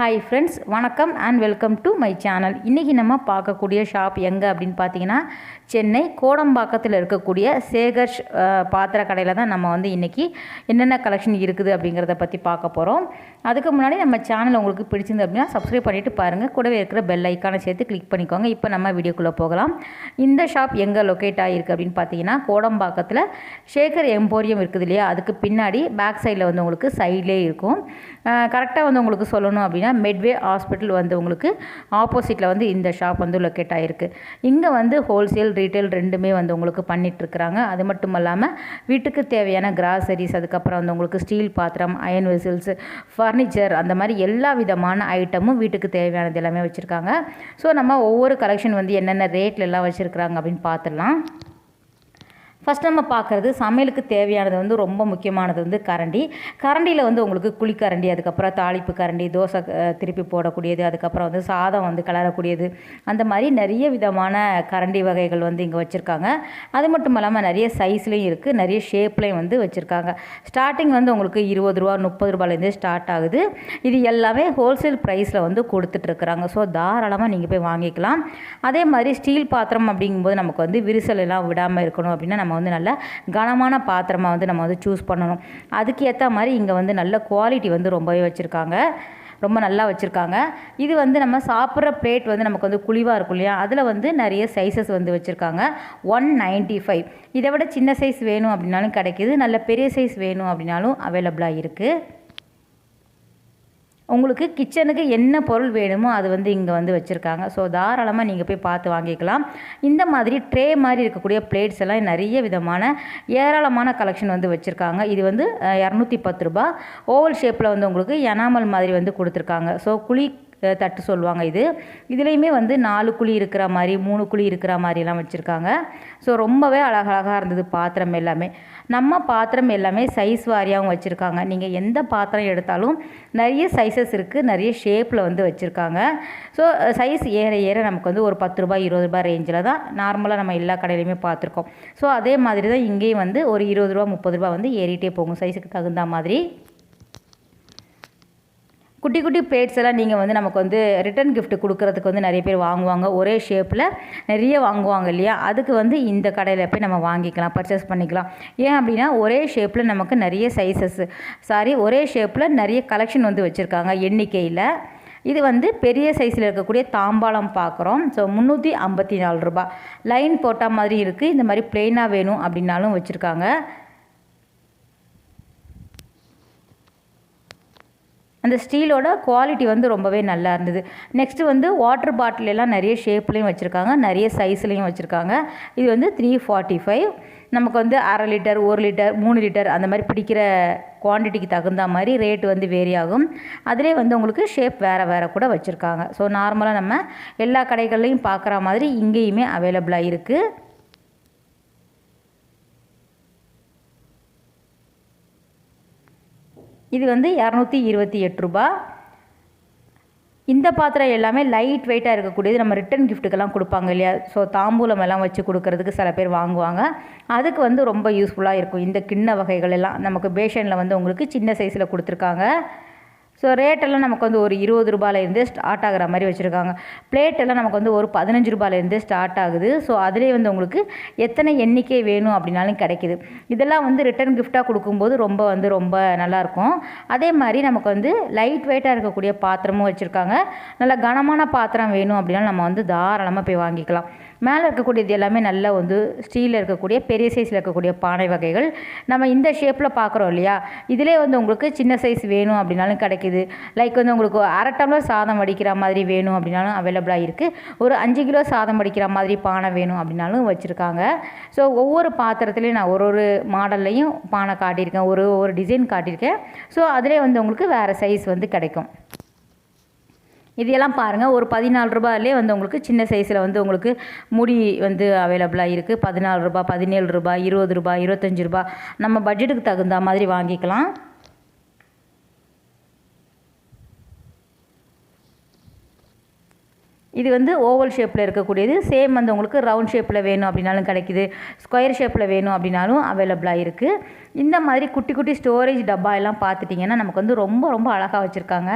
Hi friends வணக்கம் and welcome to my channel இன்றைக்கி நம்ம பார்க்கக்கூடிய ஷாப் எங்கே அப்படின்னு பார்த்தீங்கன்னா சென்னை கோடம்பாக்கத்தில் இருக்கக்கூடிய சேகர் ஷ்- பாத்திர கடையில் தான் நம்ம வந்து இன்றைக்கி என்னென்ன கலெக்ஷன் இருக்குது அப்படிங்கிறத பற்றி பார்க்க போகிறோம் அதுக்கு முன்னாடி நம்ம சேனல் உங்களுக்கு பிடிச்சிருந்து அப்படின்னா சப்ஸ்கிரைப் பண்ணிவிட்டு பாருங்கள் கூடவே இருக்கிற பெல் ஐக்கானை சேர்த்து கிளிக் பண்ணிக்கோங்க. இப்போ நம்ம வீடியோக்குள்ளே போகலாம். இந்த ஷாப் எங்கே லொக்கேட் ஆகிருக்கு அப்படின்னு பார்த்தீங்கன்னா கோடம்பாக்கத்தில் சேகர் எம்போரியம் இருக்குது இல்லையா? அதுக்கு பின்னாடி பேக் சைடில் வந்து உங்களுக்கு சைட்லேயே இருக்கும். கரெக்டாக வந்து உங்களுக்கு சொல்லணும் அப்படின்னா மெட்வே ஹாஸ்பிட்டல் வந்து உங்களுக்கு ஆப்போசிட்டில் வந்து இந்த ஷாப் வந்து லொக்கேட் ஆகிருக்கு இங்கே வந்து ஹோல்சேல் ரீட்டைல் ரெண்டுமே வந்து உங்களுக்கு பண்ணிகிட்ருக்குறாங்க அது மட்டும் இல்லாமல் வீட்டுக்கு தேவையான கிராசரிஸ் அதுக்கப்புறம் வந்து உங்களுக்கு ஸ்டீல் பாத்திரம் அயன் வெசில்ஸ் ஃபர்னிச்சர் அந்த மாதிரி எல்லா விதமான ஐட்டமும் வீட்டுக்கு தேவையானது எல்லாமே வச்சுருக்காங்க. ஸோ நம்ம ஒவ்வொரு கலெக்ஷன் வந்து என்னென்ன ரேட்லலாம் வச்சுருக்குறாங்க அப்படின்னு பார்த்துடலாம் ஃபஸ்ட் நம்ம பார்க்குறது சமையலுக்கு தேவையானது வந்து ரொம்ப முக்கியமானது வந்து கரண்டி. கரண்டியில் வந்து உங்களுக்கு குழிக்கரண்டி அதுக்கப்புறம் தாளிப்பு கரண்டி தோசை திருப்பி போடக்கூடியது அதுக்கப்புறம் வந்து சாதம் வந்து கலரக்கூடியது. அந்த மாதிரி நிறைய விதமான கரண்டி வகைகள் வந்து இங்கே வச்சுருக்காங்க. அது மட்டும் இல்லாமல் நிறைய சைஸ்லேயும் இருக்குது நிறைய ஷேப்லேயும் வந்து வச்சுருக்காங்க. ஸ்டார்டிங் வந்து உங்களுக்கு இருபது ரூபா முப்பது ரூபாயிலேருந்து ஸ்டார்ட் ஆகுது. இது எல்லாமே ஹோல்சேல் ப்ரைஸில் வந்து கொடுத்துட்ருக்குறாங்க. ஸோ தாராளமாக நீங்கள் போய் வாங்கிக்கலாம். அதே மாதிரி ஸ்டீல் பாத்திரம் அப்படிங்கும்போது நமக்கு வந்து விரிசல் எல்லாம் விடாமல் இருக்கணும் அப்படின்னா நம்ம நம்ம வந்து நல்ல கனமான பாத்திரமாக வந்து நம்ம வந்து சூஸ் பண்ணணும். அதுக்கு ஏற்ற மாதிரி இங்கே வந்து நல்ல குவாலிட்டி வந்து ரொம்பவே வச்சுருக்காங்க. ரொம்ப நல்லா வச்சுருக்காங்க. இது வந்து நம்ம சாப்பிட்ற பிளேட் வந்து நமக்கு வந்து குழிவாக இருக்கும் இல்லையா? அதில் வந்து நிறைய சைஸஸ் வந்து வச்சுருக்காங்க. ஒன் நைன்ட்டி ஃபைவ் இதை விட சின்ன சைஸ் வேணும் அப்படின்னாலும் கிடைக்கிது. நல்ல பெரிய சைஸ் வேணும் அப்படின்னாலும் அவைலபிளாக இருக்குது உங்களுக்கு கிச்சனுக்கு என்ன பொருள் வேணுமோ அது வந்து இங்கே வந்து வச்சுருக்காங்க. ஸோ தாராளமாக நீங்கள் போய் பார்த்து வாங்கிக்கலாம். இந்த மாதிரி ட்ரே மாதிரி இருக்கக்கூடிய பிளேட்ஸ் எல்லாம் நிறைய விதமான ஏராளமான கலெக்ஷன் வந்து வச்சுருக்காங்க. இது வந்து இரநூத்தி பத்து ரூபா ஓவல் ஷேப்பில் வந்து உங்களுக்கு எனாமல் மாதிரி வந்து கொடுத்துருக்காங்க. ஸோ குழி தட்டு சொல்லுவாங்க இது. இதுலேயுமே வந்து நாலு குழி இருக்கிற மாதிரி மூணு குழி இருக்கிற மாதிரிலாம் வச்சுருக்காங்க. ஸோ ரொம்பவே அழகழகாக இருந்தது பாத்திரம் எல்லாமே. நம்ம பாத்திரம் எல்லாமே சைஸ் வாரியாகவும் வச்சுருக்காங்க. நீங்கள் எந்த பாத்திரம் எடுத்தாலும் நிறைய சைஸஸ் இருக்குது நிறைய ஷேப்பில் வந்து வச்சுருக்காங்க. ஸோ சைஸ் ஏற ஏற நமக்கு வந்து ஒரு பத்து ரூபாய் இருபது ரூபாய் ரேஞ்சில் தான் நார்மலாக நம்ம எல்லா கடையிலையுமே பார்த்துருக்கோம் ஸோ அதே மாதிரி தான் இங்கேயும் வந்து ஒரு இருபது ரூபா முப்பது ரூபா வந்து ஏறிட்டே போகும். சைஸுக்கு தகுந்த மாதிரி. குட்டி குட்டி பிளேட்ஸ் எல்லாம் நீங்கள் வந்து நமக்கு வந்து ரிட்டன் கிஃப்ட் கொடுக்கறதுக்கு வந்து நிறைய பேர் வாங்குவாங்க. ஒரே ஷேப்பில் நிறைய வாங்குவாங்க இல்லையா? அதுக்கு வந்து இந்த கடையில் போய் நம்ம வாங்கிக்கலாம் பர்ச்சேஸ் பண்ணிக்கலாம். ஏன் அப்படின்னா ஒரே ஷேப்பில் நமக்கு நிறைய சைஸஸ் சாரி ஒரே ஷேப்பில் நிறைய கலெக்ஷன் வந்து வச்சுருக்காங்க எண்ணிக்கையில். இது வந்து பெரிய சைஸில் இருக்கக்கூடிய தாம்பாளம் பார்க்குறோம் ஸோ முந்நூற்றி ஐம்பத்தி நாலு ரூபா லைன் போட்டால் மாதிரி இருக்குது இந்த மாதிரி பிளெயினாக வேணும் அப்படின்னாலும் வச்சுருக்காங்க. அந்த ஸ்டீலோட குவாலிட்டி வந்து ரொம்பவே நல்லா இருந்தது. நெக்ஸ்ட்டு வந்து வாட்டர் பாட்டில் எல்லாம் நிறைய ஷேப்லேயும் வச்சுருக்காங்க நிறைய சைஸ்லேயும் வச்சுருக்காங்க. இது வந்து த்ரீ ஃபார்ட்டி ஃபைவ் நமக்கு வந்து அரை லிட்டர் ஒரு லிட்டர் மூணு லிட்டர் அந்த மாதிரி பிடிக்கிற குவான்டிட்டிக்கு தகுந்த மாதிரி ரேட் வந்து வேரி ஆகும். அதிலே வந்து உங்களுக்கு ஷேப் வேறு வேறு கூட வச்சுருக்காங்க. ஸோ நார்மலாக நம்ம எல்லா கடைகள்லையும் பார்க்குற மாதிரி இங்கேயுமே அவைலபிளாக இருக்குது இது வந்து இரநூத்தி இருபத்தி எட்டு ரூபா. இந்த பாத்திரம் எல்லாமே லைட் வெயிட்டாக இருக்கக்கூடியது. நம்ம ரிட்டன் கிஃப்ட்டுக்கெல்லாம் கொடுப்பாங்க இல்லையா? ஸோ தாம்பூலம் எல்லாம் வச்சு கொடுக்கறதுக்கு சில பேர் வாங்குவாங்க. அதுக்கு வந்து ரொம்ப யூஸ்ஃபுல்லாக இருக்கும். இந்த கிண்ண வகைகள் எல்லாம் நமக்கு பேஷனில் வந்து உங்களுக்கு சின்ன சைஸில் கொடுத்துருக்காங்க. ஸோ ரேட்டெல்லாம் நமக்கு வந்து ஒரு இருபது ரூபாயிலேருந்து ஸ்டார்ட் ஆகிற மாதிரி வச்சுருக்காங்க. பிளேட்டெல்லாம் நமக்கு வந்து ஒரு பதினஞ்சு ரூபாயிலேருந்து ஸ்டார்ட் ஆகுது. ஸோ அதிலே வந்து உங்களுக்கு எத்தனை எண்ணிக்கை வேணும் அப்படின்னாலும் கிடைக்குது. இதெல்லாம் வந்து ரிட்டன் கிஃப்டாக கொடுக்கும்போது ரொம்ப வந்து ரொம்ப நல்லாயிருக்கும். அதே மாதிரி நமக்கு வந்து லைட் வெயிட்டாக இருக்கக்கூடிய பாத்திரமும் வச்சுருக்காங்க. நல்ல கனமான பாத்திரம் வேணும் அப்படின்னா நம்ம வந்து தாராளமாக போய் வாங்கிக்கலாம். மேலே இருக்கக்கூடியது எல்லாமே நல்ல வந்து ஸ்டீலில் இருக்கக்கூடிய பெரிய சைஸில் இருக்கக்கூடிய பானை வகைகள். நம்ம இந்த ஷேப்பில் பார்க்குறோம் இல்லையா? இதிலே வந்து உங்களுக்கு சின்ன சைஸ் வேணும் அப்படின்னாலும் கிடைக்குது. லைக் வந்து உங்களுக்கு அரை டம்ளர் சாதம் வடிக்கிற மாதிரி வேணும் அப்படின்னாலும் அவைலபிளாக இருக்குது ஒரு அஞ்சு கிலோ சாதம் வடிக்கிற மாதிரி பானை வேணும் அப்படின்னாலும் வச்சுருக்காங்க. ஸோ ஒவ்வொரு பாத்திரத்துலேயும் நான் ஒரு ஒரு மாடல்லையும் பானை காட்டியிருக்கேன். ஒரு ஒரு டிசைன் காட்டியிருக்கேன். ஸோ அதிலே வந்து உங்களுக்கு வேறு சைஸ் வந்து கிடைக்கும். இதையெல்லாம் பாருங்கள் ஒரு பதினாலு ரூபாயிலே வந்து உங்களுக்கு சின்ன சைஸில் வந்து உங்களுக்கு முடி வந்து அவைலபிளாக இருக்குது பதினாலு ரூபாய் பதினேழு ரூபாய் இருபது ரூபாய் இருபத்தஞ்சி ரூபாய். நம்ம பட்ஜெட்டுக்கு தகுந்த மாதிரி வாங்கிக்கலாம். இது வந்து ஓவல் ஷேப்பில் இருக்கக்கூடியது. சேம் வந்து உங்களுக்கு ரவுண்ட் ஷேப்பில் வேணும் அப்படின்னாலும் கிடைக்குது. ஸ்கொயர் ஷேப்பில் வேணும் அப்படின்னாலும் அவைலபிளாக இருக்குது இந்த மாதிரி குட்டி குட்டி ஸ்டோரேஜ் டப்பா எல்லாம் பார்த்துட்டிங்கன்னா நமக்கு வந்து ரொம்ப ரொம்ப அழகாக வச்சுருக்காங்க.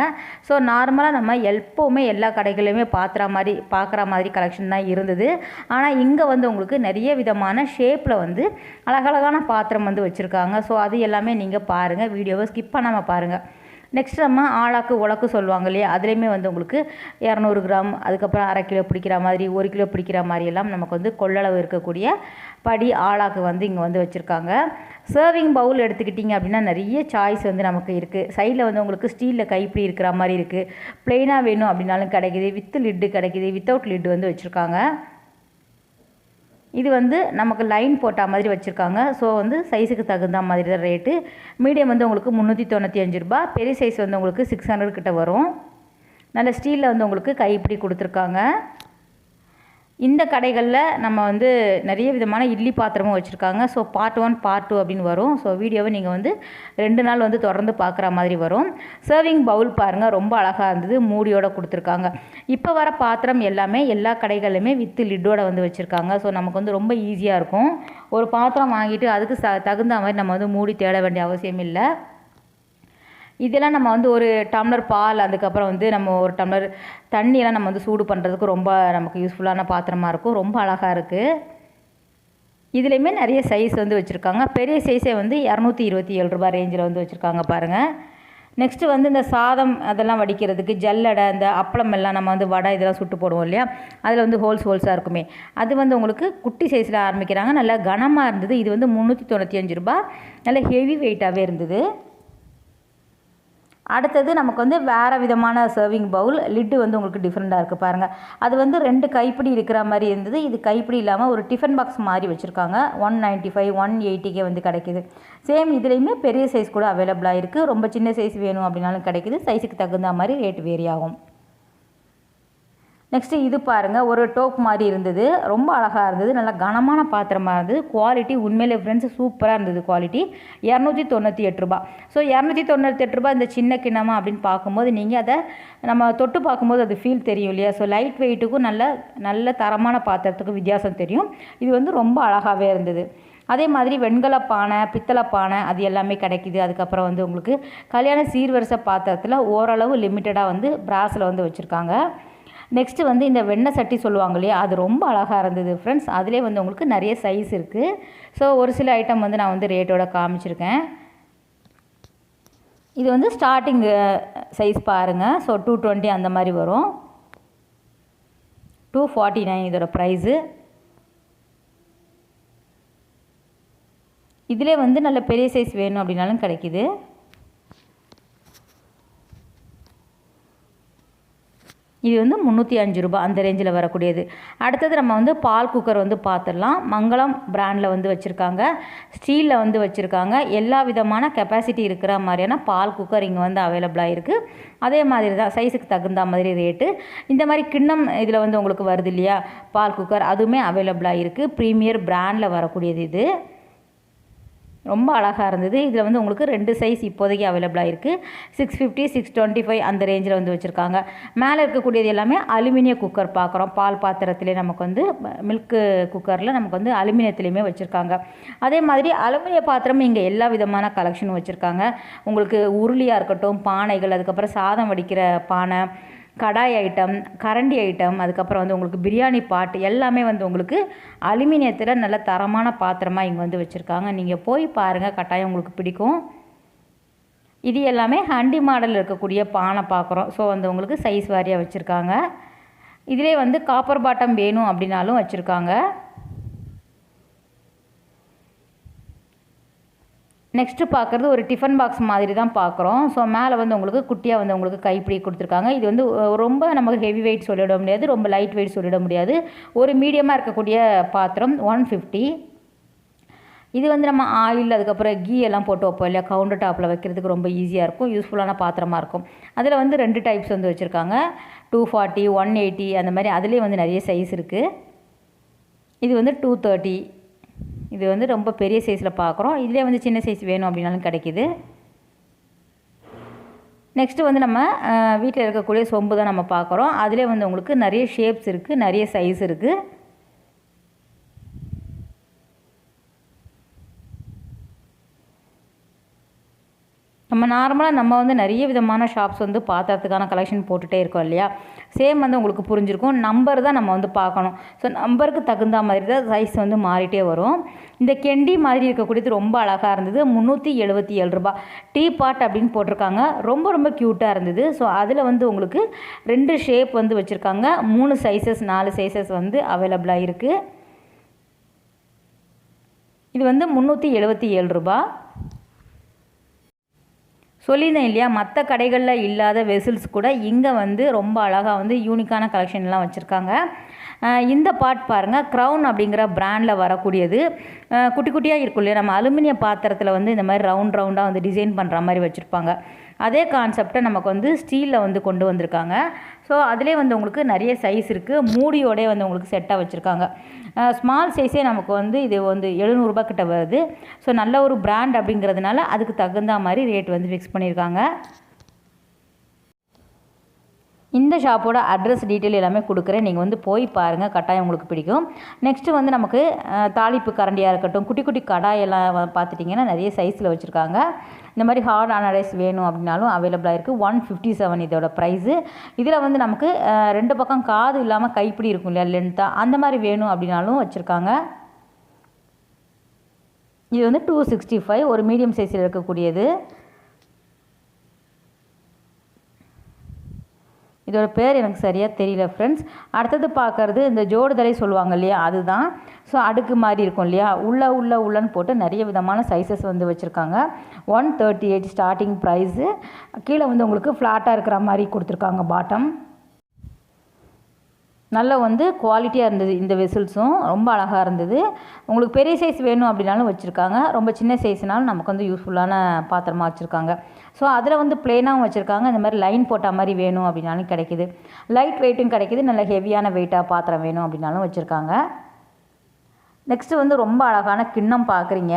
ஸோ நார்மலாக நம்ம எப்போவுமே எல்லா கடைகளையுமே பார்க்குற மாதிரி பார்க்குற மாதிரி கலெக்ஷன் தான் இருந்தது. ஆனால் இங்கே வந்து உங்களுக்கு நிறைய விதமான ஷேப்பில் வந்து அழகழகான பாத்திரம் வந்து வச்சுருக்காங்க. ஸோ அது எல்லாமே நீங்கள் பாருங்கள் வீடியோவை ஸ்கிப் பண்ணாமல் பாருங்கள் நெக்ஸ்ட் நம்ம ஆளாக்கு உலக்கு சொல்லுவாங்க இல்லையா? அதுலேயுமே வந்து உங்களுக்கு இரநூறு கிராம் அதுக்கப்புறம் அரை கிலோ பிடிக்கிற மாதிரி ஒரு கிலோ பிடிக்கிற மாதிரி எல்லாம் நமக்கு வந்து கொள்ளளவு இருக்கக்கூடிய படி ஆளாக்கு வந்து இங்கே வந்து வச்சுருக்காங்க. சர்விங் பவுல் எடுத்துக்கிட்டிங்க அப்படின்னா நிறைய சாய்ஸ் வந்து நமக்கு இருக்குது சைடில் வந்து உங்களுக்கு ஸ்டீலில் கைப்பிடி இருக்கிற மாதிரி இருக்குது ப்ளெயினாக வேணும் அப்படின்னாலும் கிடைக்குது. வித்து லிட்டு கிடைக்குது. வித்தவுட் லிட்டு வந்து வச்சுருக்காங்க. இது வந்து நமக்கு லைன் போட்ட மாதிரி வச்சுருக்காங்க. ஸோ வந்து சைஸுக்கு தகுந்த மாதிரி தான் ரேட்டு மீடியம் வந்து உங்களுக்கு முந்நூற்றி தொண்ணூற்றி அஞ்சு ரூபா. பெரிய சைஸ் வந்து உங்களுக்கு சிக்ஸ் ஹண்ட்ரட் கிட்ட வரும். நல்ல ஸ்டீலில் வந்து உங்களுக்கு கைப்பிடி கொடுத்துருக்காங்க. இந்த கடைகளில் நம்ம வந்து நிறைய விதமான இட்லி பாத்திரமும் வச்சுருக்காங்க. So part one part two அப்படின்னு வரும். ஸோ வீடியோவை நீங்கள் வந்து ரெண்டு நாள் வந்து தொடர்ந்து பார்க்குற மாதிரி வரும். சர்விங் பவுல் பாருங்கள் ரொம்ப அழகாக இருந்தது. மூடியோட கொடுத்துருக்காங்க. இப்போ வர பாத்திரம் எல்லாமே எல்லா கடைகளிலுமே வித்து லிட்டோட வந்து வச்சுருக்காங்க. ஸோ நமக்கு வந்து ரொம்ப ஈஸியாக இருக்கும். ஒரு பாத்திரம் வாங்கிட்டு அதுக்கு ச தகுந்த மாதிரி நம்ம வந்து மூடி தேட வேண்டிய அவசியம் இல்லை. இதெல்லாம் நம்ம வந்து ஒரு டம்ளர் பால் அதுக்கப்புறம் வந்து நம்ம ஒரு டம்ளர் தண்ணியெல்லாம் நம்ம வந்து சூடு பண்ணுறதுக்கு ரொம்ப நமக்கு யூஸ்ஃபுல்லான பாத்திரமாக இருக்கும். ரொம்ப அழகாக இருக்குது இதுலேயுமே நிறைய சைஸ் வந்து வச்சுருக்காங்க. பெரிய சைஸே வந்து இரநூத்தி இருபத்தி ஏழு ரூபா ரேஞ்சில் வந்து வச்சுருக்காங்க பாருங்கள் நெக்ஸ்ட்டு வந்து இந்த சாதம் அதெல்லாம் வடிக்கிறதுக்கு ஜல்லடை இந்த அப்பளம் எல்லாம் நம்ம வந்து வடை இதெல்லாம் சுட்டு போடுவோம் இல்லையா? அதில் வந்து ஹோல்ஸ் ஹோல்ஸாக இருக்குமே. அது வந்து உங்களுக்கு குட்டி சைஸில் ஆரம்பிக்கிறாங்க. நல்லா கனமாக இருந்தது. இது வந்து முந்நூற்றி தொண்ணூற்றி அஞ்சு ரூபா நல்ல ஹெவி வெயிட்டாகவே இருந்தது. அடுத்தது நமக்கு வந்து வேறு விதமான சர்விங் பவுல் லிட்டு வந்து உங்களுக்கு டிஃப்ரெண்ட்டாக இருக்குது பாருங்கள் அது வந்து ரெண்டு கைப்பிடி இருக்கிற மாதிரி இருந்தது. இது கைப்பிடி இல்லாமல் ஒரு டிஃபன் பாக்ஸ் மாதிரி வச்சுருக்காங்க. ஒன் நைன்ட்டி ஃபைவ் ஒன் எயிட்டிக்கே வந்து கிடைக்கிது. சேம் இதுலேயுமே பெரிய சைஸ் கூட அவைலபிளாக இருக்குது ரொம்ப சின்ன சைஸ் வேணும் அப்படின்னாலும் கிடைக்கிது. சைஸுக்கு தகுந்த மாதிரி ரேட் வேரி ஆகும். நெக்ஸ்ட்டு இது பாருங்கள் ஒரு டோப் மாதிரி இருந்தது. ரொம்ப அழகாக இருந்தது. நல்லா கனமான பாத்திரமாக இருந்தது. குவாலிட்டி உண்மையிலே ஃப்ரெண்ட்ஸ் சூப்பராக இருந்தது குவாலிட்டி இரநூத்தி தொண்ணூற்றி எட்டு ரூபா ஸோ இரநூத்தி தொண்ணூற்றி எட்டு ரூபா இந்த சின்ன கிண்ணமா அப்படின்னு பார்க்கும்போது நீங்கள் அதை நம்ம தொட்டு பார்க்கும்போது அது ஃபீல் தெரியும் இல்லையா? ஸோ லைட் வெயிட்டுக்கும் நல்ல நல்ல தரமான பாத்திரத்துக்கும் வித்தியாசம் தெரியும். இது வந்து ரொம்ப அழகாகவே இருந்தது. அதே மாதிரி வெண்கல பானை பித்தளை பானை அது எல்லாமே கிடைக்கிது. அதுக்கப்புறம் வந்து உங்களுக்கு கல்யாண சீர்வரிசை பாத்திரத்தில் ஓரளவு லிமிட்டடாக வந்து பிராஸில் வந்து வச்சுருக்காங்க. நெக்ஸ்ட்டு வந்து இந்த வெண்ணெய் சட்டி சொல்லுவாங்க இல்லையா அது ரொம்ப அழகாக இருந்தது ஃப்ரெண்ட்ஸ் அதிலே வந்து உங்களுக்கு நிறைய சைஸ் இருக்குது ஸோ ஒரு சில ஐட்டம் வந்து நான் வந்து ரேட்டோட காமிச்சிருக்கேன். இது வந்து ஸ்டார்டிங் சைஸ் பாருங்கள் ஸோ டூ டுவெண்ட்டி அந்த மாதிரி வரும். டூ ஃபார்ட்டி நைன் இதோட ப்ரைஸு இதிலே வந்து நல்ல பெரிய சைஸ் வேணும் அப்படின்னாலும் கிடைக்கிது. இது வந்து முந்நூற்றி அஞ்சு ரூபாய் அந்த ரேஞ்சில் வரக்கூடியது. அடுத்தது நம்ம வந்து பால் குக்கர் வந்து பார்த்துடலாம் மங்களம் பிராண்டில் வந்து வச்சுருக்காங்க. ஸ்டீலில் வந்து வச்சுருக்காங்க. எல்லா விதமான கெப்பாசிட்டி இருக்கிற மாதிரியான பால் குக்கர் இங்கே வந்து அவைலபிளாக இருக்குது அதே மாதிரி தான் சைஸுக்கு தகுந்த மாதிரி ரேட்டு இந்த மாதிரி கிண்ணம் இதில் வந்து உங்களுக்கு வருது இல்லையா? பால் குக்கர் அதுவுமே அவைலபிளாக இருக்குது ப்ரீமியர் பிராண்டில் வரக்கூடியது இது. ரொம்ப அழகாக இருந்தது. இதில் வந்து உங்களுக்கு ரெண்டு சைஸ் இப்போதைக்கு அவைலபிளாக இருக்குது six fifty six twenty five அந்த ரேஞ்சில் வந்து வச்சுருக்காங்க. மேலே இருக்கக்கூடியது எல்லாமே அலுமினிய குக்கர் பார்க்குறோம் பால் பாத்திரத்திலே நமக்கு வந்து மில்க்கு குக்கரில் நமக்கு வந்து அலுமினியத்துலேயுமே வச்சுருக்காங்க. அதே மாதிரி அலுமினிய பாத்திரம் இங்கே எல்லா விதமான கலெக்ஷனும் வச்சுருக்காங்க. உங்களுக்கு உருளியாக இருக்கட்டும் பானைகள் அதுக்கப்புறம் சாதம் வடிக்கிற பானை கடாய் ஐட்டம் கரண்டி ஐட்டம் அதுக்கப்புறம் வந்து உங்களுக்கு பிரியாணி பாட்டு எல்லாமே வந்து உங்களுக்கு அலுமினியத்தில் நல்ல தரமான பாத்திரமாக இங்கே வந்து வச்சுருக்காங்க. நீங்கள் போய் பாருங்கள் கட்டாயம் உங்களுக்கு பிடிக்கும். இது எல்லாமே ஹண்டி மாடல் இருக்கக்கூடிய பானை பார்க்குறோம் ஸோ வந்து உங்களுக்கு சைஸ் வாரியாக வச்சுருக்காங்க. இதிலே வந்து காப்பர் பாட்டம் வேணும் அப்படின்னாலும் வச்சுருக்காங்க. நெக்ஸ்ட்டு பார்க்குறது ஒரு டிஃபன் பாக்ஸ் மாதிரி தான் பார்க்குறோம். ஸோ மேலே வந்து உங்களுக்கு குட்டியாக வந்து உங்களுக்கு கைப்பிடி கொடுத்துருக்காங்க. இது வந்து ரொம்ப நமக்கு ஹெவி வெயிட் சொல்லிட முடியாது. ரொம்ப லைட் வெயிட் சொல்லிட முடியாது. ஒரு மீடியமாக இருக்கக்கூடிய பாத்திரம் ஒன் ஃபிஃப்டி இது வந்து நம்ம ஆயில் அதுக்கப்புறம் கீ எல்லாம் போட்டு வைப்போம் இல்லையா? கவுண்டர் டாப்பில் வைக்கிறதுக்கு ரொம்ப ஈஸியாக இருக்கும். யூஸ்ஃபுல்லான பாத்திரமாக இருக்கும். அதில் வந்து ரெண்டு டைப்ஸ் வந்து வச்சுருக்காங்க. டூ ஃபார்ட்டி ஒன் எயிட்டி அந்த மாதிரி. அதுலேயே வந்து நிறைய சைஸ் இருக்குது இது வந்து டூ தேர்ட்டி இது வந்து ரொம்ப பெரிய சைஸில் பார்க்குறோம். இதிலே வந்து சின்ன சைஸ் வேணும் அப்படின்னாலும் கிடைக்கிது. நெக்ஸ்ட்டு வந்து நம்ம வீட்டில் இருக்கக்கூடிய சொம்பு தான் நம்ம பார்க்குறோம். அதிலே வந்து உங்களுக்கு நிறைய ஷேப்ஸ் இருக்குது நிறைய சைஸ் இருக்குது நம்ம நார்மலாக நம்ம வந்து நிறைய விதமான ஷாப்ஸ் வந்து பாத்திரத்துக்கான கலெக்ஷன் போட்டுகிட்டே இருக்கோம் இல்லையா? சேம் வந்து உங்களுக்கு புரிஞ்சிருக்கும். நம்பர் தான் நம்ம வந்து பார்க்கணும். ஸோ நம்பருக்கு தகுந்த மாதிரி தான் சைஸ் வந்து மாறிட்டே வரும். இந்த கெண்டி மாதிரி இருக்கக்கூடியது ரொம்ப அழகாக இருந்தது. முந்நூற்றி எழுபத்தி ஏழு ரூபா டீ பாட் அப்படின்னு போட்டிருக்காங்க. ரொம்ப ரொம்ப க்யூட்டாக இருந்தது. ஸோ அதில் வந்து உங்களுக்கு ரெண்டு ஷேப் வந்து வச்சுருக்காங்க. மூணு சைஸஸ் நாலு சைஸஸ் வந்து அவைலபிளாக இருக்குது இது வந்து முந்நூற்றி எழுபத்தி ஏழு ரூபா சொல்லியிருந்தேன் இல்லையா மற்ற கடைகளில் இல்லாத வெசில்ஸ் கூட இங்கே வந்து ரொம்ப அழகாக வந்து யூனிக்கான கலெக்ஷன்லாம் வச்சுருக்காங்க. இந்த பாட் பாருங்கள் க்ரௌன் அப்படிங்கிற ப்ராண்டில் வரக்கூடியது. குட்டி குட்டியாக இருக்கும் இல்லையா நம்ம அலுமினிய பாத்திரத்தில் வந்து இந்த மாதிரி ரவுண்ட் ரவுண்டாக வந்து டிசைன் பண்ணுற மாதிரி வச்சுருப்பாங்க. அதே கான்செப்டை நமக்கு வந்து ஸ்டீலில் வந்து கொண்டு வந்திருக்காங்க. ஸோ அதிலே வந்து உங்களுக்கு நிறைய சைஸ் இருக்குது மூடியோடே வந்து உங்களுக்கு செட்டாக வச்சுருக்காங்க. ஸ்மால் சைஸே நமக்கு வந்து இது வந்து எழுநூறுபா கிட்ட வருது. ஸோ நல்ல ஒரு பிராண்ட் அப்படிங்கிறதுனால அதுக்கு தகுந்த மாதிரி ரேட் வந்து ஃபிக்ஸ் பண்ணியிருக்காங்க இந்த ஷாப்போட அட்ரஸ் டீட்டெயில் எல்லாமே கொடுக்குறேன். நீங்கள் வந்து போய் பாருங்கள் கட்டாயம் உங்களுக்கு பிடிக்கும். நெக்ஸ்ட்டு வந்து நமக்கு தாளிப்பு கரண்டியாக இருக்கட்டும் குட்டி குட்டி கடாயெல்லாம் பார்த்துட்டிங்கன்னா நிறைய சைஸில் வச்சுருக்காங்க. இந்த மாதிரி ஹார்ட் ஆனடைஸ் வேணும் அப்படின்னாலும் அவைலபிளாக இருக்குது ஒன் ஃபிஃப்டி செவன் இதோட ப்ரைஸு இதில் வந்து நமக்கு ரெண்டு பக்கம் காது இல்லாமல் கைப்பிடி இருக்கும் இல்லையா லென்த்தாக அந்த மாதிரி வேணும் அப்படின்னாலும் வச்சுருக்காங்க. இது வந்து டூ சிக்ஸ்டி ஃபைவ் ஒரு மீடியம் சைஸில் இருக்கக்கூடியது. இதோட பேர் எனக்கு சரியாக தெரியல ஃப்ரெண்ட்ஸ் அடுத்தது பார்க்குறது இந்த ஜோடுதலை சொல்லுவாங்க இல்லையா அதுதான். ஸோ அடுக்கு மாதிரி இருக்கும் இல்லையா உள்ள உள்ள உள்ளன்னு போட்டு நிறைய விதமான சைஸஸ் வந்து வச்சுருக்காங்க. One thirty eight starting price கீழே வந்து உங்களுக்கு ஃப்ளாட்டாக இருக்கிற மாதிரி கொடுத்துருக்காங்க பாட்டம் நல்ல வந்து குவாலிட்டியாக இருந்தது இந்த வெசில்ஸும் ரொம்ப அழகாக இருந்தது. உங்களுக்கு பெரிய சைஸ் வேணும் அப்படின்னாலும் வச்சுருக்காங்க. ரொம்ப சின்ன சைஸ்னாலும் நமக்கு வந்து யூஸ்ஃபுல்லான பாத்திரமாக வச்சுருக்காங்க. ஸோ அதில் வந்து பிளெயினாகவும் வச்சுருக்காங்க. இந்த மாதிரி லைன் போட்ட மாதிரி வேணும் அப்படின்னாலும் கிடைக்கிது. லைட் வெயிட்டும் கிடைக்கிது. நல்ல ஹெவியான வெயிட்டாக பாத்திரம் வேணும் அப்படின்னாலும் வச்சுருக்காங்க. நெக்ஸ்ட்டு வந்து ரொம்ப அழகான கிண்ணம் பார்க்குறீங்க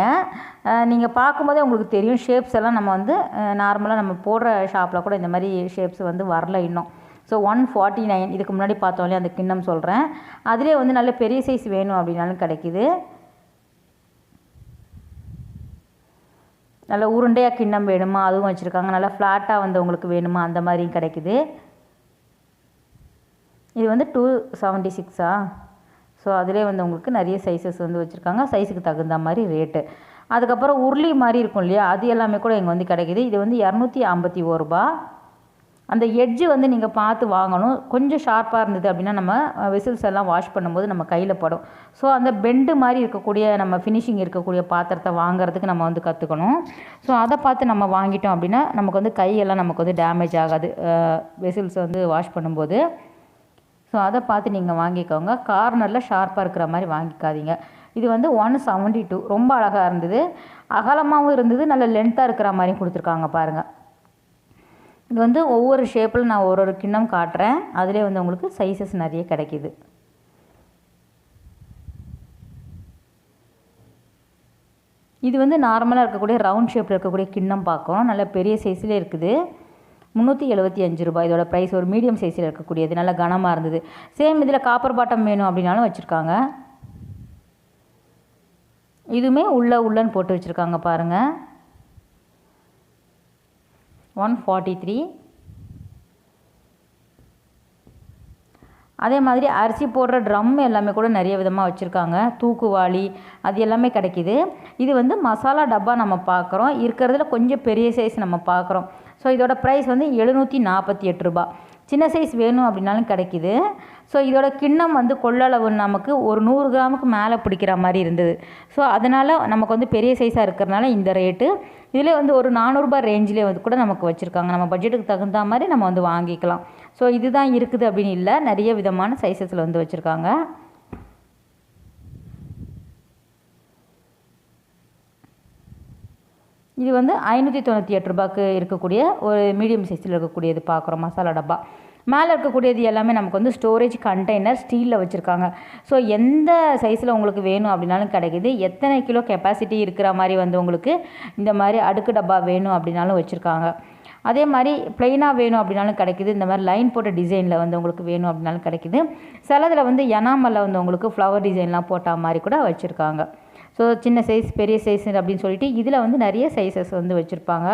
நீங்கள் பார்க்கும்போதே உங்களுக்கு தெரியும். ஷேப்ஸ் எல்லாம் நம்ம வந்து நார்மலாக நம்ம போடுற ஷாப்பில் கூட இந்த மாதிரி ஷேப்ஸ் வந்து வரல இன்னும். ஸோ ஒன் ஃபார்ட்டி நைன் இதுக்கு முன்னாடி பார்த்தோம் இல்லையா அந்த கிண்ணம் சொல்கிறேன் அதிலே வந்து நல்ல பெரிய சைஸ் வேணும் அப்படின்னாலும் கிடைக்கிது. நல்ல உருண்டையாக கிண்ணம் வேணுமா? அதுவும் வச்சுருக்காங்க. நல்லா ஃப்ளாட்டாக வந்து உங்களுக்கு வேணுமா? அந்த மாதிரியும் கிடைக்குது. இது வந்து டூ செவன்ட்டி சிக்ஸா ஸோ அதிலே வந்து உங்களுக்கு நிறைய சைஸஸ் வந்து வச்சுருக்காங்க. சைஸுக்கு தகுந்த மாதிரி ரேட்டு அதுக்கப்புறம் உருளி மாதிரி இருக்கும் இல்லையா? அது எல்லாமே கூட இங்கே வந்து கிடைக்கிது. இது வந்து இரநூத்தி ஐம்பத்தி ஓரூபா அந்த எட்ஜு வந்து நீங்கள் பார்த்து வாங்கணும். கொஞ்சம் ஷார்ப்பாக இருந்தது அப்படின்னா நம்ம விசில்ஸ் எல்லாம் வாஷ் பண்ணும்போது நம்ம கையில் படும். ஸோ அந்த பெண்டு மாதிரி இருக்கக்கூடிய நம்ம ஃபினிஷிங் இருக்கக்கூடிய பாத்திரத்தை வாங்குறதுக்கு நம்ம வந்து கற்றுக்கணும் ஸோ அதை பார்த்து நம்ம வாங்கிட்டோம் அப்படின்னா நமக்கு வந்து கையெல்லாம் நமக்கு வந்து டேமேஜ் ஆகாது. விசில்ஸ் வந்து வாஷ் பண்ணும்போது. ஸோ அதை பார்த்து நீங்கள் வாங்கிக்கோங்க. கார்னரில் ஷார்ப்பாக இருக்கிற மாதிரி வாங்கிக்காதீங்க. இது வந்து ஒன் செவன்ட்டி டூ ரொம்ப அழகாக இருந்தது. அகலமாகவும் இருந்தது. நல்ல லென்த்தாக இருக்கிற மாதிரியும் கொடுத்துருக்காங்க பாருங்கள் இது வந்து ஒவ்வொரு ஷேப்பில் நான் ஒரு ஒரு கிண்ணம் காட்டுறேன். அதிலே வந்து உங்களுக்கு சைஸஸ் நிறைய கிடைக்கிது. இது வந்து நார்மலாக இருக்கக்கூடிய ரவுண்ட் ஷேப்பில் இருக்கக்கூடிய கிண்ணம் பார்க்குறோம். நல்ல பெரிய சைஸ்லேயே இருக்குது. முந்நூற்றி எழுபத்தி அஞ்சு ரூபாய். இதோட ப்ரைஸ் ஒரு மீடியம் சைஸில் இருக்கக்கூடியது. நல்ல கனமாக இருந்தது. சேம் இதில் காப்பர் பாட்டம் வேணும் அப்படின்னாலும் வச்சுருக்காங்க. இதுவுமே உள்ள உள்ளன்னு போட்டு வச்சுருக்காங்க பாருங்கள் ஒன் ஃபார்ட்டி த்ரீ அதே மாதிரி அரிசி போடுற ட்ரம் எல்லாமே கூட நிறைய விதமாக வச்சுருக்காங்க. தூக்குவாளி அது எல்லாமே கிடைக்கிது. இது வந்து மசாலா டப்பா நம்ம பார்க்குறோம் இருக்கிறதுல கொஞ்சம் பெரிய சைஸ் நம்ம பார்க்குறோம் ஸோ இதோட ப்ரைஸ் வந்து எழுநூற்றி நாற்பத்தி எட்டு ரூபா சின்ன சைஸ் வேணும் அப்படின்னாலும் கிடைக்கிது. ஸோ இதோட கிண்ணம் வந்து கொள்ளளவு நமக்கு ஒரு நூறு கிராமுக்கு மேலே பிடிக்கிற மாதிரி இருந்தது. ஸோ அதனால் நமக்கு வந்து பெரிய சைஸாக இருக்கிறதுனால இந்த ரேட்டு இதில் வந்து ஒரு நானூறுரூபா ரேஞ்சிலே வந்து கூட நமக்கு வச்சுருக்காங்க. நம்ம பட்ஜெட்டுக்கு தகுந்த மாதிரி நம்ம வந்து வாங்கிக்கலாம். ஸோ இதுதான் இருக்குது அப்படின்னு இல்லை. நிறைய விதமான சைஸஸில் வந்து வச்சுருக்காங்க. இது வந்து ஐநூற்றி தொண்ணூற்றி எட்டு ரூபாய்க்கு இருக்கக்கூடிய ஒரு மீடியம் சைஸில் இருக்கக்கூடியது பார்க்குறோம். மசாலா டப்பா. மேலே இருக்கக்கூடியது எல்லாமே நமக்கு வந்து ஸ்டோரேஜ் கண்டெய்னர் ஸ்டீலில் வச்சுருக்காங்க. ஸோ எந்த சைஸில் உங்களுக்கு வேணும் அப்படின்னாலும் கிடைக்குது. எத்தனை கிலோ கெப்பாசிட்டி இருக்கிற மாதிரி வந்து உங்களுக்கு இந்த மாதிரி அடுக்கு டப்பா வேணும் அப்படின்னாலும் வச்சுருக்காங்க. அதே மாதிரி ப்ளைனாக வேணும் அப்படின்னாலும் கிடைக்குது. இந்த மாதிரி லைன் போட்ட டிசைனில் வந்து உங்களுக்கு வேணும் அப்படின்னாலும் கிடைக்குது. சிலதில் வந்து எனாமலில் வந்து உங்களுக்கு ஃப்ளவர் டிசைன்லாம் போட்ட மாதிரி கூட வச்சுருக்காங்க. ஸோ சின்ன சைஸ் பெரிய சைஸ் அப்படின்னு சொல்லிட்டு இதில் வந்து நிறைய சைஸஸ் வந்து வச்சுருப்பாங்க.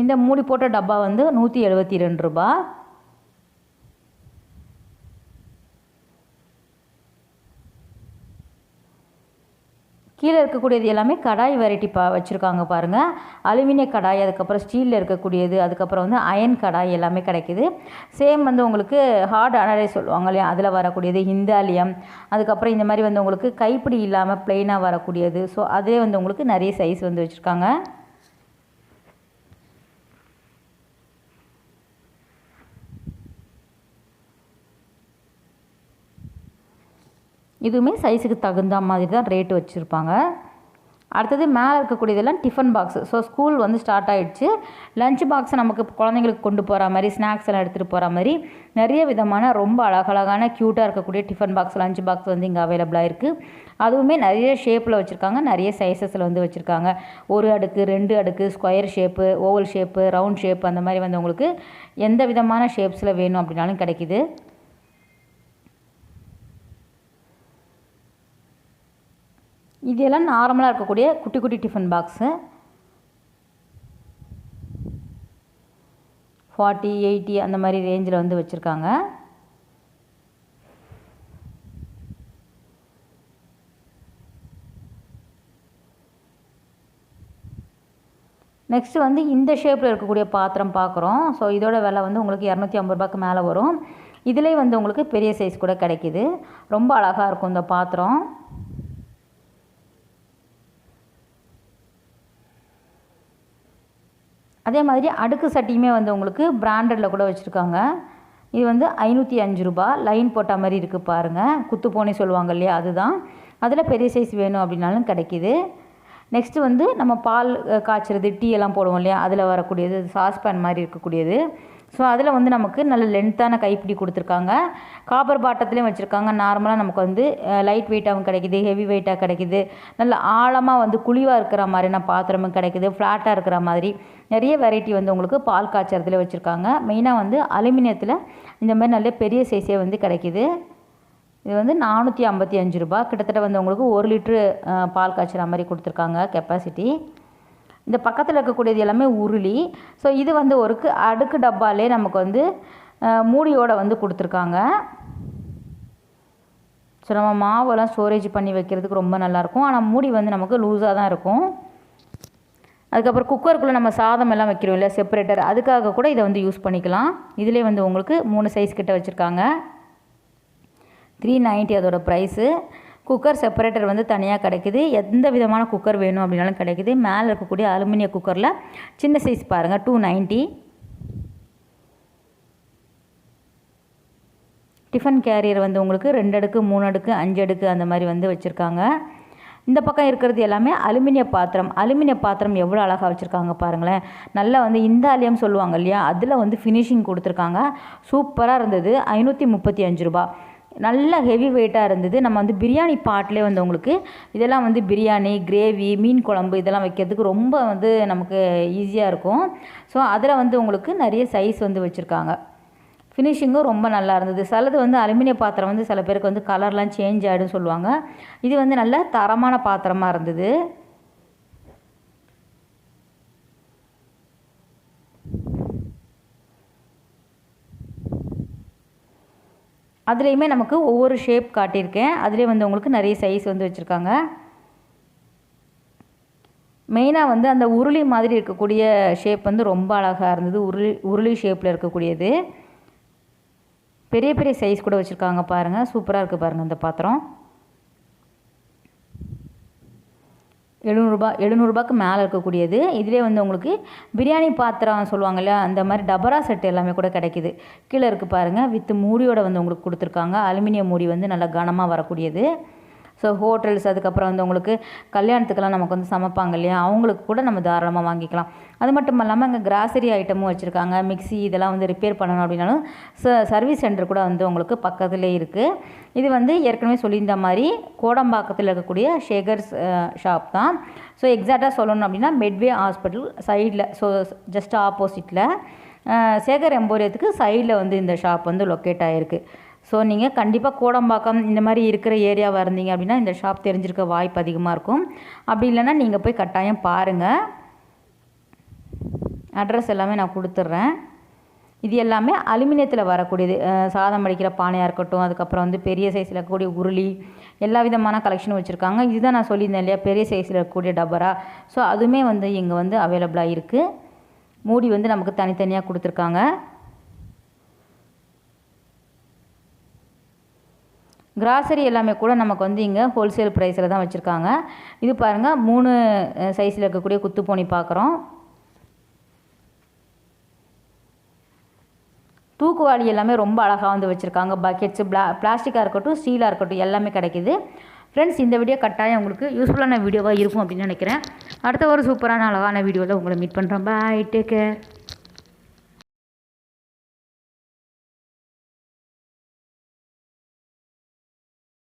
இந்த மூடி போட்ட டப்பா வந்து நூற்றி எழுபத்தி ரெண்டு ரூபா. கீழே இருக்கக்கூடியது எல்லாமே கடாய் வெரைட்டி பா வச்சுருக்காங்க பாருங்கள் அலுமினிய கடாய் அதுக்கப்புறம் ஸ்டீலில் இருக்கக்கூடியது அதுக்கப்புறம் வந்து அயன் கடாய் எல்லாமே கிடைக்கிது. சேம் வந்து உங்களுக்கு ஹார்ட் அனடை சொல்லுவாங்க இல்லையா? அதில் வரக்கூடியது ஹிந்தாலியம். அதுக்கப்புறம் இந்த மாதிரி வந்து உங்களுக்கு கைப்பிடி இல்லாமல் ப்ளெயினாக வரக்கூடியது. ஸோ அதே வந்து உங்களுக்கு நிறைய சைஸ் வந்து வச்சுருக்காங்க. இதுவுமே சைஸுக்கு தகுந்த மாதிரி தான் ரேட்டு வச்சுருப்பாங்க. அடுத்தது மேலே இருக்கக்கூடியதெல்லாம் டிஃபன் பாக்ஸு ஸோ ஸ்கூல் வந்து ஸ்டார்ட் ஆகிடுச்சு லஞ்ச் பாக்ஸை நமக்கு குழந்தைங்களுக்கு கொண்டு போகிற மாதிரி ஸ்நாக்ஸ் எல்லாம் எடுத்துகிட்டு போகிற மாதிரி நிறைய விதமான ரொம்ப அழகழகான க்யூட்டாக இருக்கக்கூடிய டிஃபன் பாக்ஸ் லஞ்ச் பாக்ஸ் வந்து இங்கே அவைலபிளாக இருக்குது அதுவுமே நிறைய ஷேப்பில் வச்சுருக்காங்க. நிறைய சைஸஸில் வந்து வச்சுருக்காங்க. ஒரு அடுக்கு ரெண்டு அடுக்கு square shape oval shape round shape அந்த மாதிரி வந்து உங்களுக்கு எந்த விதமான ஷேப்ஸில் வேணும் அப்படின்னாலும் கிடைக்கிது. இதெல்லாம் நார்மலாக இருக்கக்கூடிய குட்டி குட்டி டிஃபன் பாக்ஸு ஃபார்ட்டி எயிட்டி அந்த மாதிரி ரேஞ்சில் வந்து வச்சுருக்காங்க. நெக்ஸ்ட்டு வந்து இந்த ஷேப்பில் இருக்கக்கூடிய பாத்திரம் பார்க்குறோம் ஸோ இதோட விலை வந்து உங்களுக்கு இரநூத்தி ஐம்பது ரூபாய்க்கு மேலே வரும். இதிலே வந்து உங்களுக்கு பெரிய சைஸ் கூட கிடைக்கிது. ரொம்ப அழகாக இருக்கும் இந்த பாத்திரம். அதே மாதிரி அடுக்கு சட்டியுமே வந்து உங்களுக்கு பிராண்டடில் கூட வச்சுருக்காங்க. இது வந்து ஐநூற்றி அஞ்சு ரூபா. லைன் போட்ட மாதிரி இருக்குது பாருங்கள் குத்து போனே சொல்லுவாங்க இல்லையா? அதுதான். அதில் பெரிய சைஸ் வேணும் அப்படின்னாலும் கிடைக்கிது. நெக்ஸ்ட்டு வந்து நம்ம பால் காய்ச்சறது டீ எல்லாம் போடுவோம் இல்லையா? அதில் வரக்கூடியது சாஸ்பேன் மாதிரி இருக்கக்கூடியது. ஸோ அதில் வந்து நமக்கு நல்ல லென்த்தான கைப்பிடி கொடுத்துருக்காங்க. காப்பர் பாட்டத்துலேயும் வச்சுருக்காங்க. நார்மலாக நமக்கு வந்து லைட் வெயிட்டாகவும் கிடைக்கிது ஹெவி வெயிட்டாக கிடைக்கிது. நல்ல ஆழமாக வந்து குழிவாக இருக்கிற மாதிரியான பாத்திரமும் கிடைக்குது. ஃப்ளாட்டாக இருக்கிற மாதிரி நிறைய வெரைட்டி வந்து உங்களுக்கு பால் காய்ச்சறதுல வச்சுருக்காங்க. மெயினாக வந்து அலுமினியத்தில் இந்த மாதிரி நல்ல பெரிய சைஸே வந்து கிடைக்கிது. இது வந்து நானூற்றி ஐம்பத்தி அஞ்சு ரூபா கிட்டத்தட்ட வந்து உங்களுக்கு ஒரு லிட்ரு பால் காய்ச்சுற மாதிரி கொடுத்துருக்காங்க கெப்பாசிட்டி இந்த பக்கத்தில் இருக்கக்கூடியது எல்லாமே உருளி. ஸோ இது வந்து ஒரு அடுக்கு டப்பாலே நமக்கு வந்து மூடியோட வந்து கொடுத்துருக்காங்க. ஸோ நம்ம மாவெல்லாம் ஸ்டோரேஜ் பண்ணி வைக்கிறதுக்கு ரொம்ப நல்லாயிருக்கும். ஆனால் மூடி வந்து நமக்கு லூஸாக தான் இருக்கும். அதுக்கப்புறம் குக்கருக்குள்ளே நம்ம சாதம் எல்லாம் வைக்கிறோம் இல்லை செப்பரேட்டர் அதுக்காக கூட இதை வந்து யூஸ் பண்ணிக்கலாம். இதிலே வந்து உங்களுக்கு மூணு சைஸ் கிட்ட வச்சுருக்காங்க. த்ரீ நைன்ட்டி அதோடய ப்ரைஸு குக்கர் செப்பரேட்டர் வந்து தனியாக கிடைக்குது. எந்த விதமான குக்கர் வேணும் அப்படின்னாலும் கிடைக்குது. மேலே இருக்கக்கூடிய அலுமினிய குக்கரில் சின்ன சைஸ் பாருங்கள் டூ நைன்ட்டி டிஃபன் கேரியர் வந்து உங்களுக்கு ரெண்டு அடுக்கு மூணு அடுக்கு அஞ்சு அடுக்கு அந்த மாதிரி வந்து வச்சுருக்காங்க. இந்த பக்கம் இருக்கிறது எல்லாமே அலுமினிய பாத்திரம். அலுமினிய பாத்திரம் எவ்வளோ அழகாக வச்சுருக்காங்க பாருங்களேன். நல்லா வந்து இந்தாலியம் சொல்லுவாங்க இல்லையா? அதில் வந்து ஃபினிஷிங் கொடுத்துருக்காங்க. சூப்பராக இருந்தது. ஐநூற்றி முப்பத்தி அஞ்சு ரூபா நல்ல ஹெவி வெயிட்டாக இருந்தது. நம்ம வந்து பிரியாணி பாட்டிலே வந்து உங்களுக்கு இதெல்லாம் வந்து பிரியாணி கிரேவி மீன் குழம்பு இதெல்லாம் வைக்கிறதுக்கு ரொம்ப வந்து நமக்கு ஈஸியாக இருக்கும். ஸோ அதில் வந்து உங்களுக்கு நிறைய சைஸ் வந்து வச்சுருக்காங்க. ஃபினிஷிங்கும் ரொம்ப நல்லா இருந்தது. சிலது வந்து அலுமினிய பாத்திரம் வந்து சில பேருக்கு வந்து கலர்லாம் சேஞ்ச் ஆகிடும் சொல்லுவாங்க. இது வந்து நல்ல தரமான பாத்திரமாக இருந்தது. அதுலேயுமே நமக்கு ஒவ்வொரு ஷேப் காட்டியிருக்கேன். அதிலே வந்து உங்களுக்கு நிறைய சைஸ் வந்து வச்சுருக்காங்க. மெயினாக வந்து அந்த உருளி மாதிரி இருக்கக்கூடிய ஷேப் வந்து ரொம்ப அழகாக இருந்தது. உருளி உருளி ஷேப்பில் இருக்கக்கூடியது. பெரிய பெரிய சைஸ் கூட வச்சுருக்காங்க பாருங்கள் சூப்பராக இருக்குது பாருங்கள் இந்த பாத்திரம். எழுநூறுபா எழுநூறுபாக்கு மேலே இருக்கக்கூடியது. இதிலே வந்து உங்களுக்கு பிரியாணி பாத்திரம் சொல்லுவாங்க அந்த மாதிரி டபரா செட் எல்லாமே கூட கிடைக்கிது. கீழே இருக்குது பாருங்கள் வித் மூடியோட வந்து உங்களுக்கு கொடுத்துருக்காங்க. அலுமினியம் மூடி வந்து நல்லா கனமாக வரக்கூடியது. ஸோ ஹோட்டல்ஸ் அதுக்கப்புறம் வந்து உங்களுக்கு கல்யாணத்துக்கெல்லாம் நமக்கு வந்து சமைப்பாங்க இல்லையா? அவங்களுக்கு கூட நம்ம தாராளமாக வாங்கிக்கலாம். அது மட்டும் இல்லாமல் இங்கே கிராசரி ஐட்டமும் வச்சுருக்காங்க. மிக்ஸி இதெல்லாம் வந்து ரிப்பேர் பண்ணணும் அப்படின்னாலும் ச சர்வீஸ் சென்டர் கூட வந்து உங்களுக்கு பக்கத்துலேயே இருக்குது இது வந்து ஏற்கனவே சொல்லியிருந்த மாதிரி கோடம்பாக்கத்தில் இருக்கக்கூடிய ஷேகர்ஸ் ஷாப் தான். ஸோ எக்ஸாக்டாக சொல்லணும் அப்படின்னா மெட்வே ஹாஸ்பிட்டல் சைடில் ஸோ ஜஸ்ட் ஆப்போசிட்டில் சேகர் எம்போரியத்துக்கு சைடில் வந்து இந்த ஷாப் வந்து லொக்கேட் ஆகிருக்கு ஸோ நீங்கள் கண்டிப்பாக கோடம்பாக்கம் இந்த மாதிரி இருக்கிற ஏரியாவாக இருந்தீங்க அப்படின்னா இந்த ஷாப் தெரிஞ்சிருக்க வாய்ப்பு அதிகமாக இருக்கும். அப்படி இல்லைன்னா நீங்கள் போய் கட்டாயம் பாருங்கள் அட்ரஸ் எல்லாமே நான் கொடுத்துட்றேன். இது எல்லாமே அலுமினியத்தில் வரக்கூடியது. சாதம் அடிக்கிற பானையாக இருக்கட்டும் அதுக்கப்புறம் வந்து பெரிய சைஸில் இருக்கக்கூடிய உருளி எல்லா விதமான கலெக்ஷனும் வச்சுருக்காங்க. இதுதான் நான் சொல்லியிருந்தேன் இல்லையா பெரிய சைஸில் இருக்கக்கூடிய டபரா ஸோ அதுவுமே வந்து இங்கே வந்து அவைலபிளாக இருக்குது மூடி வந்து நமக்கு தனித்தனியாக கொடுத்துருக்காங்க. கிராசரி எல்லாமே கூட நமக்கு வந்து இங்கே ஹோல்சேல் ப்ரைஸில் தான் வச்சுருக்காங்க. இது பாருங்கள் மூணு சைஸில் இருக்கக்கூடிய குத்துப்போனி பார்க்குறோம் தூக்குவாளி எல்லாமே ரொம்ப அழகாக வந்து வச்சுருக்காங்க. பக்கெட்ஸு பிளா பிளாஸ்டிக்காக இருக்கட்டும் ஸ்டீலாக இருக்கட்டும் எல்லாமே கிடைக்குது. ஃப்ரெண்ட்ஸ் இந்த வீடியோ கட்டாயம் உங்களுக்கு யூஸ்ஃபுல்லான வீடியோவாக இருக்கும் அப்படின்னு நினைக்கிறேன். அடுத்த ஒரு சூப்பரான அழகான வீடியோவில் உங்களை மீட் பண்ணுறேன் பாய் டேக் கேர்